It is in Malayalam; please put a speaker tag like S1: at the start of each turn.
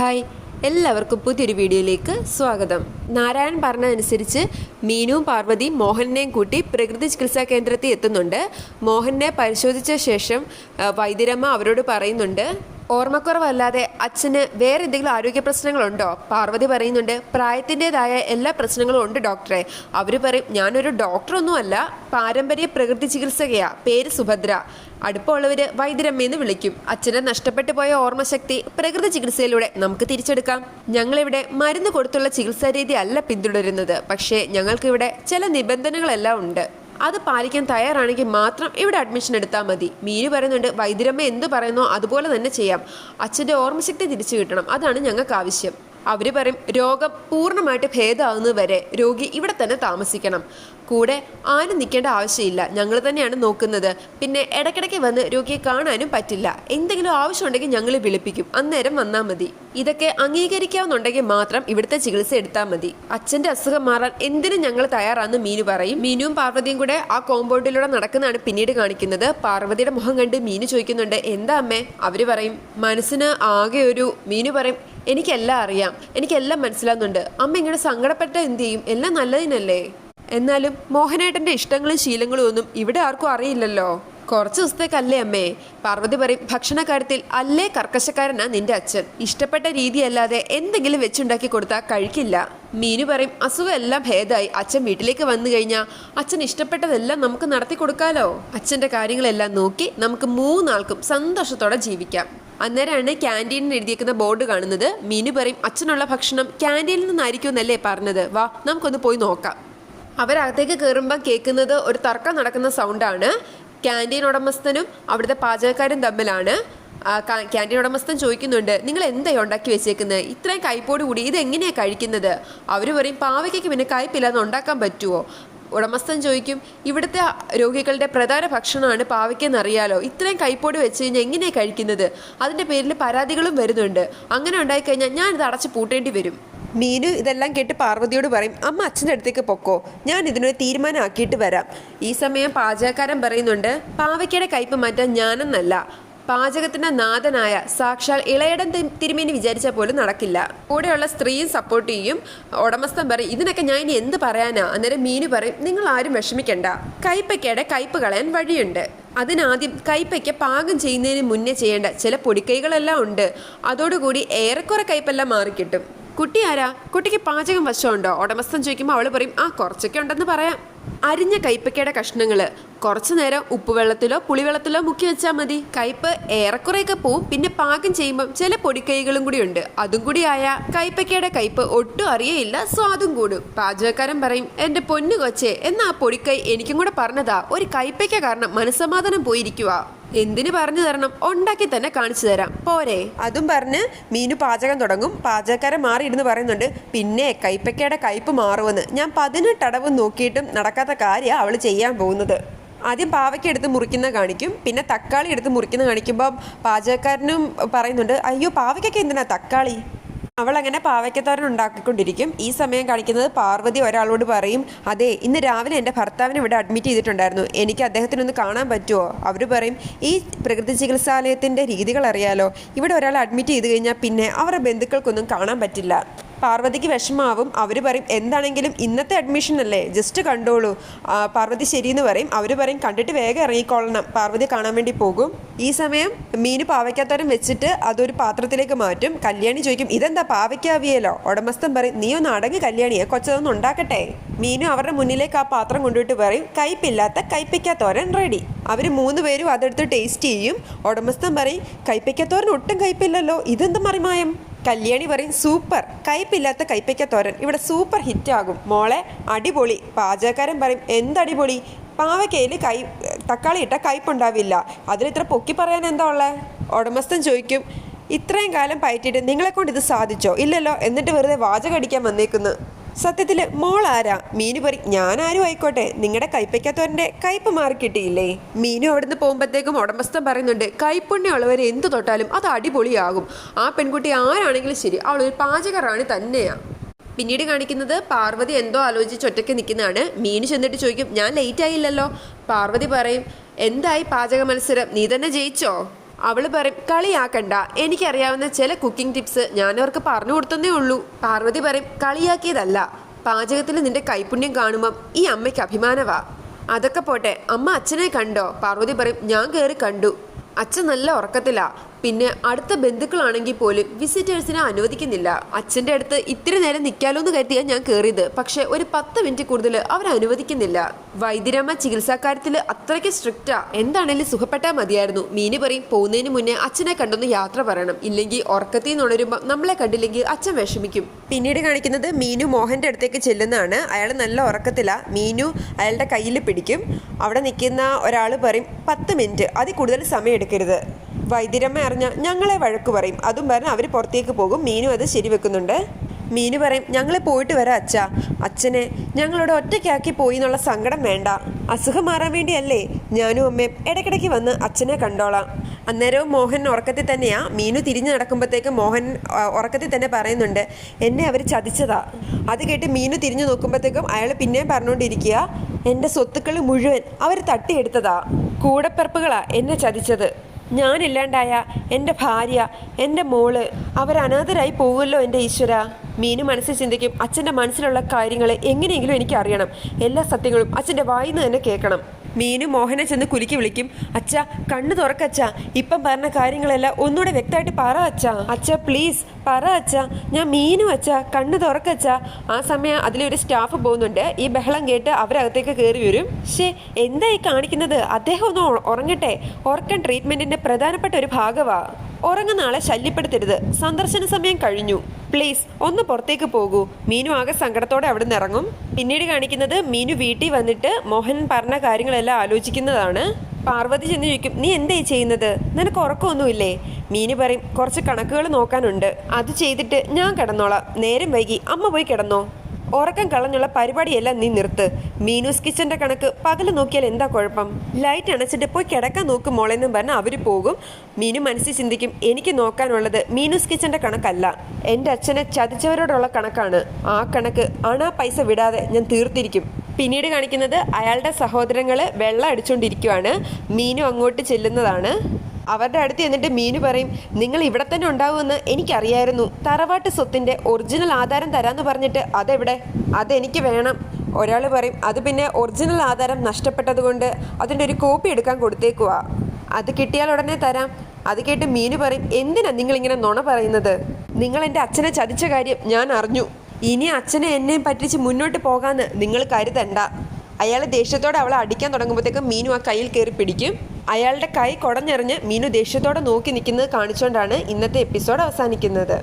S1: ഹായ്. എല്ലാവർക്കും പുതിയൊരു വീഡിയോയിലേക്ക് സ്വാഗതം. നാരായണൻ പറഞ്ഞതനുസരിച്ച് മീനുവും പാർവതി മോഹനെയും കൂട്ടി പ്രകൃതി ചികിത്സാ കേന്ദ്രത്തിൽ എത്തുന്നുണ്ട്. മോഹനെ പരിശോധിച്ച ശേഷം വൈദ്യരമ്മ അവരോട് പറയുന്നുണ്ട് ഓർമ്മക്കുറവല്ലാതെ അച്ഛന് വേറെ എന്തെങ്കിലും ആരോഗ്യ പ്രശ്നങ്ങളുണ്ടോ? പാർവതി പറയുന്നുണ്ട് പ്രായത്തിന്റെതായ എല്ലാ പ്രശ്നങ്ങളും ഉണ്ട് ഡോക്ടറെ. അവർ പറയും ഞാനൊരു ഡോക്ടറൊന്നുമല്ല പാരമ്പര്യ പ്രകൃതി ചികിത്സകയാ. പേര് സുഭദ്ര. അടുപ്പമുള്ളവർ വൈദ്യരമ്മയെന്ന് വിളിക്കും. അച്ഛനെ നഷ്ടപ്പെട്ടു പോയ ഓർമ്മശക്തി പ്രകൃതി ചികിത്സയിലൂടെ നമുക്ക് തിരിച്ചെടുക്കാം. ഞങ്ങളിവിടെ മരുന്ന് കൊടുത്തുള്ള ചികിത്സാ രീതി അല്ല പിന്തുടരുന്നത്. പക്ഷേ ഞങ്ങൾക്കിവിടെ ചില നിബന്ധനകളെല്ലാം ഉണ്ട്. അത് പാലിക്കാൻ തയ്യാറാണെങ്കിൽ മാത്രം ഇവിടെ അഡ്മിഷൻ എടുത്താൽ മതി. മീനു പറയുന്നുണ്ട് വൈദ്യരമ്മ എന്ത് പറയുന്നോ അതുപോലെ തന്നെ ചെയ്യാം. അച്ഛന്റെ ഓർമ്മശക്തി തിരിച്ചു കിട്ടണം. അതാണ് ഞങ്ങൾക്ക് ആവശ്യം അവർ പറയും രോഗം പൂർണമായിട്ട് ഭേദമാകുന്നത് വരെ രോഗി ഇവിടെ തന്നെ താമസിക്കണം. കൂടെ ആരും നിൽക്കേണ്ട ആവശ്യമില്ല. ഞങ്ങൾ തന്നെയാണ് നോക്കുന്നത്. പിന്നെ ഇടയ്ക്കിടയ്ക്ക് വന്ന് രോഗിയെ കാണാനും പറ്റില്ല. എന്തെങ്കിലും ആവശ്യമുണ്ടെങ്കിൽ ഞങ്ങൾ വിളിപ്പിക്കും. അന്നേരം വന്നാൽ മതി. ഇതൊക്കെ അംഗീകരിക്കാവുന്നുണ്ടെങ്കിൽ മാത്രം ഇവിടുത്തെ ചികിത്സ എടുത്താൽ മതി. അച്ഛന്റെ അസുഖം മാറാൻ എന്തിനും ഞങ്ങൾ തയ്യാറാണെന്ന് മീനു പറയും. മീനുവും പാർവതിയും കൂടെ ആ കോമ്പൗണ്ടിലൂടെ നടക്കുന്നതാണ് പിന്നീട് കാണിക്കുന്നത്. പാർവതിയുടെ മുഖം കണ്ട് മീനു ചോദിക്കുന്നുണ്ട് എന്താ അമ്മേ? അവർ പറയും മനസ്സിന് ആകെ ഒരു മീനു പറയും എനിക്കെല്ലാം അറിയാം. എനിക്കെല്ലാം മനസ്സിലാകുന്നുണ്ട്. അമ്മ ഇങ്ങനെ സങ്കടപ്പെട്ട എന്ത് ചെയ്യും? എല്ലാം നല്ലതിനല്ലേ? എന്നാലും മോഹനേട്ടന്റെ ഇഷ്ടങ്ങളും ശീലങ്ങളും ഒന്നും ഇവിടെ ആർക്കും അറിയില്ലല്ലോ. കുറച്ച് ദിവസത്തേക്കല്ലേ അമ്മേ. പാർവതി പറയും ഭക്ഷണക്കാര്യത്തിൽ അല്ലേ കർക്കശക്കാരനാ നിന്റെ അച്ഛൻ? ഇഷ്ടപ്പെട്ട രീതിയല്ലാതെ എന്തെങ്കിലും വെച്ചുണ്ടാക്കി കൊടുത്താൽ കഴിക്കില്ല. മീനു പറയും അസുഖം എല്ലാം ഭേദമായി അച്ഛൻ വീട്ടിലേക്ക് വന്നു കഴിഞ്ഞാൽ അച്ഛൻ ഇഷ്ടപ്പെട്ടതെല്ലാം നമുക്ക് നടത്തി കൊടുക്കാലോ? അച്ഛന്റെ കാര്യങ്ങളെല്ലാം നോക്കി നമുക്ക് മൂന്നാൾക്കും സന്തോഷത്തോടെ ജീവിക്കാം. അന്നേരമാണ് ക്യാന്റീനിൽ എഴുതിയേക്കുന്ന ബോർഡ് കാണുന്നത്. മീനു പറയും അച്ഛനുള്ള ഭക്ഷണം ക്യാന്റീനിൽ നിന്നായിരിക്കും എന്നല്ലേ പറഞ്ഞത്. വാ നമുക്കൊന്ന് പോയി നോക്കാം. അവരകത്തേക്ക് കയറുമ്പോൾ കേൾക്കുന്നത് ഒരു തർക്കം നടക്കുന്ന സൗണ്ടാണ്. ക്യാന്റീൻ ഉടമസ്ഥനും അവിടുത്തെ പാചകക്കാരും തമ്മിലാണ്. ക്യാന്റീൻ ഉടമസ്ഥൻ ചോദിക്കുന്നുണ്ട് നിങ്ങൾ എന്താ ഉണ്ടാക്കി വെച്ചേക്കുന്നത് ഇത്രയും കയ്പോട് കൂടി ഇത് എങ്ങനെയാണ് കഴിക്കുന്നത്? അവർ പറയും പാവയ്ക്ക് പിന്നെ കയ്പില്ലാതെ ഉണ്ടാക്കാൻ പറ്റുമോ ഉടമസ്ഥൻ ചോദിക്കും ഇവിടുത്തെ രോഗികളുടെ പ്രധാന ഭക്ഷണമാണ് പാവയ്ക്കെന്നറിയാലോ? ഇത്രയും കൈപ്പോട് വെച്ച് കഴിഞ്ഞാൽ എങ്ങനെയാണ് കഴിക്കുന്നത്? അതിന്റെ പേരിൽ പരാതികളും വരുന്നുണ്ട്. അങ്ങനെ ഉണ്ടായിക്കഴിഞ്ഞാൽ ഞാൻ ഇത് അടച്ച് പൂട്ടേണ്ടി വരും. മീനു ഇതെല്ലാം കേട്ട് പാർവതിയോട് പറയും അമ്മ അച്ഛന്റെ അടുത്തേക്ക് പൊക്കോ. ഞാൻ ഇതിനൊരു തീരുമാനമാക്കിയിട്ട് വരാം. ഈ സമയം പാചകക്കാരൻ പറയുന്നുണ്ട് പാവയ്ക്കയുടെ കയ്പ് മാറ്റാൻ ഞാനെന്നല്ല. പാചകത്തിന്റെ നാഥനായ സാക്ഷാൽ ഇളയടൻ തിരുമേനി വിചാരിച്ചാൽ പോലും നടക്കില്ല. കൂടെയുള്ള സ്ത്രീയും സപ്പോർട്ട് ചെയ്യും. ഉടമസ്ഥൻ പറയും ഇതിനൊക്കെ ഞാൻ ഇനി എന്ത് പറയാനാ? അന്നേരം മീനു പറയും നിങ്ങൾ ആരും വിഷമിക്കണ്ട. കൈപ്പയ്ക്കയുടെ കയ്പ് കളയാൻ വഴിയുണ്ട്. അതിനാദ്യം കൈപ്പയ്ക്ക പാകം ചെയ്യുന്നതിന് മുന്നേ ചെയ്യേണ്ട ചില പൊടിക്കൈകളെല്ലാം ഉണ്ട്. അതോടുകൂടി ഏറെക്കുറെ കയ്പെല്ലാം മാറിക്കിട്ടും. കുട്ടി ആരാ? കുട്ടിക്ക് പാചകം വശമുണ്ടോ? ഉടമസ്ഥൻ ചോദിക്കുമ്പോൾ അവൾ പറയും ആ കുറച്ചൊക്കെ ഉണ്ടെന്ന് പറയാം. അരിഞ്ഞ കയ്പക്കയുടെ കഷ്ണങ്ങൾ കുറച്ചു നേരം ഉപ്പുവെള്ളത്തിലോ പുളിവെള്ളത്തിലോ മുക്കി വെച്ചാൽ മതി. കയ്പ് ഏറെക്കുറെയൊക്കെ പോവും. പിന്നെ പാകം ചെയ്യുമ്പം ചില പൊടിക്കൈകളും കൂടി ഉണ്ട്. അതും കൂടി ആയ കയ്പക്കയുടെ കയ്പ് ഒട്ടും അറിയയില്ല സ്വാദും കൂടും. പാചകക്കാരൻ പറയും എന്റെ പൊന്നു കൊച്ചേ എന്നാ പൊടിക്കൈ എനിക്കും കൂടെ പറഞ്ഞതാ. ഒരു കയ്പയ്ക്ക കാരണം മനസ്സമാധാനം പോയിരിക്കുക എന്തിനു പറഞ്ഞു തരണം? ഉണ്ടാക്കി തന്നെ കാണിച്ചു തരാം. പോരെ. അതും പറഞ്ഞ് മീനു പാചകം തുടങ്ങും. പാചകക്കാരൻ മാറിയിരുന്ന് പറയുന്നുണ്ട് പിന്നെ കൈപ്പക്കയുടെ കയ്പ് മാറുമെന്ന്. ഞാൻ പതിനെട്ട് അടവ് നോക്കിയിട്ടും നടക്കാത്ത കാര്യം അവൾ ചെയ്യാൻ പോകുന്നത്. ആദ്യം പാവയ്ക്ക എടുത്ത് മുറിക്കുന്ന കാണിക്കും പിന്നെ തക്കാളി എടുത്ത് മുറിക്കുന്ന കാണിക്കുമ്പോൾ പാചകക്കാരനും പറയുന്നുണ്ട് അയ്യോ പാവയ്ക്കൊക്കെ എന്തിനാ തക്കാളി? അവൾ അങ്ങനെ പാവയ്ക്കത്തോരൻ ഉണ്ടാക്കിക്കൊണ്ടിരിക്കും ഈ സമയം കാണിക്കുന്നത് പാർവതി ഒരാളോട് പറയും അതെ ഇന്ന് രാവിലെ എന്റെ ഭർത്താവിനെ ഇവിടെ അഡ്മിറ്റ് ചെയ്തിട്ടുണ്ടായിരുന്നു. എനിക്ക് അദ്ദേഹത്തിനൊന്ന് കാണാൻ പറ്റുമോ അവർ പറയും ഈ പ്രകൃതി ചികിത്സാലയത്തിന്റെ രീതികൾ അറിയാലോ. ഇവിടെ ഒരാൾ അഡ്മിറ്റ് ചെയ്ത് കഴിഞ്ഞാൽ പിന്നെ അവരുടെ ബന്ധുക്കൾക്കൊന്നും കാണാൻ പറ്റില്ല. പാർവതിക്ക് വിഷമാവും. അവർ പറയും എന്താണെങ്കിലും ഇന്നത്തെ അഡ്മിഷൻ അല്ലേ? ജസ്റ്റ് കണ്ടോളൂ. പാർവതി ശരിയെന്ന് പറയും. അവർ പറയും കണ്ടിട്ട് വേഗം ഇറങ്ങിക്കൊള്ളണം പാർവതി കാണാൻ വേണ്ടി പോകും. ഈ സമയം മീൻ പാവയ്ക്കാത്തരം വെച്ചിട്ട് അതൊരു പാത്രത്തിലേക്ക് മാറ്റും. കല്യാണി ചോദിക്കും ഇതെന്താ പാവയ്ക്കാവിയല്ലോ ഉടമസ്ഥൻ പറയും നീ ഒന്ന് അടങ്ങ് കല്യാണിയെ കൊച്ചതൊന്നും ഉണ്ടാക്കട്ടെ. മീനു അവരുടെ മുന്നിലേക്ക് ആ പാത്രം കൊണ്ടുപോയിട്ട് പറയും കയ്പില്ലാത്ത കയ്പിക്കാത്തോരൻ റെഡി അവർ മൂന്ന് പേരും അതെടുത്ത് ടേസ്റ്റ് ചെയ്യും. ഉടമസ്ഥൻ പറയും കയ്പിക്കാത്തോരൻ ഒട്ടും കയ്പില്ലല്ലോ. ഇതെന്ത് മറിമായം? കല്യാണി പറയും സൂപ്പർ കയ്പില്ലാത്ത കയ്പയ്ക്ക തോരൻ. ഇവിടെ സൂപ്പർ ഹിറ്റ് ആകും മോളെ അടിപൊളി. പാചകക്കാരൻ പറയും എന്തടിപൊളി പാവയ്ക്കയിൽ കൈ തക്കാളി ഇട്ട കയ്പുണ്ടാവില്ല. അതിലിത്ര പൊക്കി പറയാൻ എന്താ ഉള്ളത് ഉടമസ്ഥൻ ചോദിക്കും ഇത്രയും കാലം പയറ്റിയിട്ട് നിങ്ങളെക്കൊണ്ട് ഇത് സാധിച്ചോ? ഇല്ലല്ലോ. എന്നിട്ട് വെറുതെ വാചകടിക്കാൻ വന്നേക്കുന്നു. സത്യത്തിൽ മോൾ ആരാ മീനു പറി ഞാൻ ആരും ആയിക്കോട്ടെ. നിങ്ങളുടെ കൈപ്പയ്ക്കാത്തവരുടെ കയ്പ് മാറി കിട്ടിയില്ലേ? മീനു അവിടുന്ന് പോകുമ്പോഴത്തേക്കും ഉടമസ്ഥൻ പറയുന്നുണ്ട് കൈപ്പുണ്യമുള്ളവരെ എന്ത് തൊട്ടാലും അത് അടിപൊളിയാകും. ആ പെൺകുട്ടി ആരാണെങ്കിലും ശരി അവൾ ഒരു പാചകറാണി തന്നെയാ. പിന്നീട് കാണിക്കുന്നത് പാർവതി എന്തോ ആലോചിച്ച് ഒറ്റയ്ക്ക് നിൽക്കുന്നതാണ്. മീനു ചെന്നിട്ട് ചോദിക്കും ഞാൻ ലേറ്റ് ആയില്ലല്ലോ? പാർവതി പറയും എന്തായി പാചക മത്സരം? നീ തന്നെ ജയിച്ചോ? അവൾ പറയും കളിയാക്കണ്ട. എനിക്കറിയാവുന്ന ചില കുക്കിംഗ് ടിപ്സ് ഞാനവർക്ക് പറഞ്ഞു കൊടുത്തതേ ഉള്ളൂ. പാർവതി പറയും കളിയാക്കിയതല്ല. പാചകത്തിൽ നിന്റെ കൈപുണ്യം കാണുമ്പം ഈ അമ്മയ്ക്ക് അഭിമാനവാ. അതൊക്കെ പോട്ടെ അമ്മ അച്ഛനെ കണ്ടോ? പാർവതി പറയും ഞാൻ കയറി കണ്ടു. അച്ഛൻ നല്ല ഉറക്കത്തിലാ. പിന്നെ അടുത്ത ബന്ധുക്കളാണെങ്കിൽ പോലും വിസിറ്റേഴ്സിനെ അനുവദിക്കുന്നില്ല. അച്ഛന്റെ അടുത്ത് ഇത്തിരി നേരം നിൽക്കാലോ എന്ന് കരുതിയാണ് ഞാൻ കയറിയത് പക്ഷേ ഒരു പത്ത് മിനിറ്റ് കൂടുതൽ അവർ അനുവദിക്കുന്നില്ല. വൈദ്യരമ്മ ചികിത്സാക്കാര്യത്തിൽ അത്രയ്ക്ക് സ്ട്രിക്റ്റാ എന്താണേലും സുഖപ്പെട്ടാൽ മതിയായിരുന്നു. മീന് പറയും പോകുന്നതിന് മുന്നേ അച്ഛനെ കണ്ടൊന്ന് യാത്ര പറയണം. ഇല്ലെങ്കിൽ ഉറക്കത്തിൽ നിന്ന് ഉണരുമ്പോൾ നമ്മളെ കണ്ടില്ലെങ്കിൽ അച്ഛൻ വിഷമിക്കും. പിന്നീട് കാണിക്കുന്നത് മീനു മോഹന്റെ അടുത്തേക്ക് ചെല്ലുന്നതാണ്. അയാൾ നല്ല ഉറക്കത്തിലാണ് മീനു അയാളുടെ കയ്യിൽ പിടിക്കും. അവിടെ നിൽക്കുന്ന ഒരാൾ പറയും പത്ത് മിനിറ്റ് അതിൽ കൂടുതൽ സമയം എടുക്കരുത് വൈദ്യരമ്മ അറിഞ്ഞ ഞങ്ങളെ വഴക്ക് പറയും. അതും പറഞ്ഞ് അവർ പുറത്തേക്ക് പോകും. മീനു അത് ശരിവെക്കുന്നുണ്ട് മീനു പറയും ഞങ്ങൾ പോയിട്ട് വരാം അച്ഛ. അച്ഛനെ ഞങ്ങളോട് ഒറ്റയ്ക്കാക്കി പോയി എന്നുള്ള സങ്കടം വേണ്ട. അസുഖം മാറാൻ വേണ്ടിയല്ലേ ഞാനും അമ്മയും ഇടയ്ക്കിടയ്ക്ക് വന്ന് അച്ഛനെ കണ്ടോളാം. അന്നേരവും മോഹൻ ഉറക്കത്തിൽ തന്നെയാ. മീനു തിരിഞ്ഞു നടക്കുമ്പോഴത്തേക്ക് മോഹൻ ഉറക്കത്തിൽ തന്നെ പറയുന്നുണ്ട് എന്നെ അവർ ചതിച്ചതാ. അത് കേട്ട് മീനു തിരിഞ്ഞു നോക്കുമ്പോഴത്തേക്കും അയാൾ പിന്നെയും പറഞ്ഞുകൊണ്ടിരിക്കുക എന്റെ സ്വത്തുക്കൾ മുഴുവൻ അവർ തട്ടിയെടുത്തതാ. കൂടപ്പിറപ്പുകളാ എന്നെ ചതിച്ചത്. ഞാനില്ലാണ്ടായ എന്റെ ഭാര്യ എന്റെ മോൾ അവർ അനാഥരായി പോകുമല്ലോ എന്റെ ഈശ്വര? മീനു മനസ്സിൽ ചിന്തിക്കും അച്ഛന്റെ മനസ്സിലുള്ള കാര്യങ്ങൾ എങ്ങനെയെങ്കിലും എനിക്ക് അറിയണം എല്ലാ സത്യങ്ങളും അച്ഛന്റെ വായിന്ന് തന്നെ കേൾക്കണം. മീനു മോഹനെ ചെന്ന് കുലുക്കി വിളിക്കും. അച്ഛ കണ്ണു തുറക്കച്ച ഇപ്പം പറഞ്ഞ കാര്യങ്ങളെല്ലാം ഒന്നുകൂടെ വ്യക്തമായിട്ട് പറ അച്ഛ. അച്ഛ പ്ലീസ് പറ അച്ഛ. ഞാൻ മീനു അച്ഛ. കണ്ണു തുറക്കച്ച ആ സമയം അതിലൊരു സ്റ്റാഫ് പോകുന്നുണ്ട്. ഈ ബഹളം കേട്ട് അവരകത്തേക്ക് കയറി വരും. ഷേ എന്തായി കാണിക്കുന്നത്? അദ്ദേഹം ഒന്ന് ഉറങ്ങട്ടെ. ഉറക്കം ട്രീറ്റ്മെന്റിന്റെ പ്രധാനപ്പെട്ട ഒരു ഭാഗമാ ഉറങ്ങുന്ന ആളെ ശല്യപ്പെടുത്തരുത്. സന്ദർശന സമയം കഴിഞ്ഞു. പ്ലീസ് ഒന്ന് പുറത്തേക്ക് പോകൂ. മീനു ആകെ സങ്കടത്തോടെ അവിടെ നിന്ന് ഇറങ്ങും. പിന്നീട് കാണിക്കുന്നത് മീനു വീട്ടിൽ വന്നിട്ട് മോഹൻ പറഞ്ഞ കാര്യങ്ങളെല്ലാം ആലോചിക്കുന്നതാണ്. പാർവതി ചെന്ന് ചോദിക്കും നീ എന്തേ ചെയ്യുന്നത്? നിനക്ക് ഉറക്കമൊന്നുമില്ലേ? മീനു പറയും കുറച്ച് കണക്കുകൾ നോക്കാനുണ്ട്. അത് ചെയ്തിട്ട് ഞാൻ കിടന്നോളാം. നേരം വൈകി. അമ്മ പോയി കിടന്നോ. ഉറക്കം കളഞ്ഞുള്ള പരിപാടിയെല്ലാം നീ നിർത്ത്. മീനൂസ് കിച്ചന്റെ കണക്ക് പകൽ നോക്കിയാൽ എന്താ കുഴപ്പം? ലൈറ്റ് അണച്ചിട്ട് പോയി കിടക്കാൻ നോക്കും മോളെന്നും പറഞ്ഞാൽ അവർ പോകും. മീനു മനസ്സിൽ ചിന്തിക്കും എനിക്ക് നോക്കാനുള്ളത് മീനൂസ് കിച്ചന്റെ കണക്കല്ല. എന്റെ അച്ഛനെ ചതിച്ചവരോടുള്ള കണക്കാണ്. ആ കണക്ക് അണാ പൈസ വിടാതെ ഞാൻ തീർത്തിരിക്കും. പിന്നീട് കാണിക്കുന്നത് അയാളുടെ സഹോദരങ്ങൾ വെള്ളം അടിച്ചുകൊണ്ടിരിക്കുവാണ് മീനു അങ്ങോട്ട് ചെല്ലുന്നതാണ്. അവരുടെ അടുത്ത് എന്നിട്ട് മീനു പറയും നിങ്ങൾ ഇവിടെ തന്നെ ഉണ്ടാവുമെന്ന് എനിക്കറിയായിരുന്നു. തറവാട്ട് സ്വത്തിന്റെ ഒറിജിനൽ ആധാരം തരാമെന്ന് പറഞ്ഞിട്ട് അതെവിടെ? അതെനിക്ക് വേണം. ഒരാൾ പറയും അത് പിന്നെ ഒറിജിനൽ ആധാരം നഷ്ടപ്പെട്ടതുകൊണ്ട് അതിന്റെ ഒരു കോപ്പി എടുക്കാൻ കൊടുത്തേക്കുക അത് കിട്ടിയാൽ ഉടനെ തരാം. അത് കേട്ട് മീനു പറയും എന്തിനാ നിങ്ങളിങ്ങനെ നുണ പറയുന്നത്? നിങ്ങൾ എന്റെ അച്ഛനെ ചതിച്ച കാര്യം ഞാൻ അറിഞ്ഞു. ഇനി അച്ഛനെ എന്നെയും പറ്റിച്ച് മുന്നോട്ട് പോകാന്ന് നിങ്ങൾ കരുതണ്ട. അയാൾ ദേഷ്യത്തോടെ അവളെ അടിക്കാൻ തുടങ്ങുമ്പോഴത്തേക്കും മീനു ആ കയ്യിൽ കയറി പിടിക്കും. അയാളുടെ കൈ കുടഞ്ഞെറിഞ്ഞ് മീനു ദേഷ്യത്തോടെ നോക്കി നിൽക്കുന്നത് കാണിച്ചുകൊണ്ടാണ് ഇന്നത്തെ എപ്പിസോഡ് അവസാനിക്കുന്നത്.